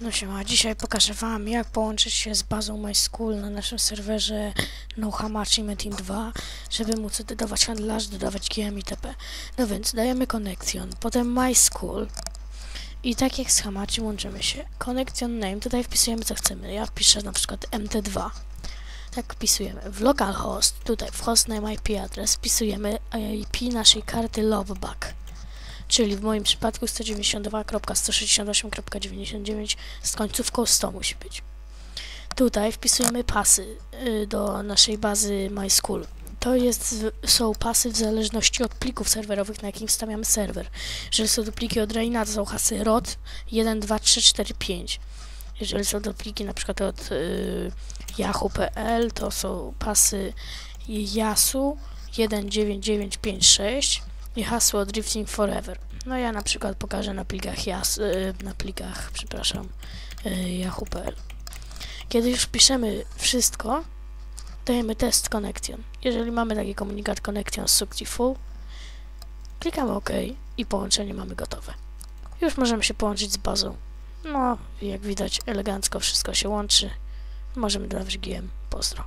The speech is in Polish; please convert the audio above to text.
No siema, dzisiaj pokażę wam jak połączyć się z bazą MySchool na naszym serwerze NoHamachi Team 2, żeby móc dodawać handlarzy, dodawać GM itp. No więc dajemy connection, potem MySchool i tak jak z Hamachi łączymy się. Connection name, tutaj wpisujemy co chcemy. Ja wpiszę na przykład MT2. Tak wpisujemy. W localhost, tutaj w hostname IP adres wpisujemy IP naszej karty loveback czyli w moim przypadku 192.168.99 z końcówką 100 musi być. Tutaj wpisujemy pasy y, do naszej bazy MySchool. To jest, są pasy w zależności od plików serwerowych, na jakim stawiamy serwer. Jeżeli są to pliki od Reina, to są hasy ROT 1, 2, 3, 4, 5. Jeżeli są to pliki na przykład od y, yahoo.pl, to są pasy YASU 19956 i hasło Drifting Forever. No ja na przykład pokażę na plikach jas, y, na plikach, przepraszam, y, yahoo.pl. Kiedy już piszemy wszystko, dajemy test connection. Jeżeli mamy taki komunikat connection successful, klikamy OK i połączenie mamy gotowe. Już możemy się połączyć z bazą. No, jak widać elegancko wszystko się łączy. Możemy dawać GM. Pozdro.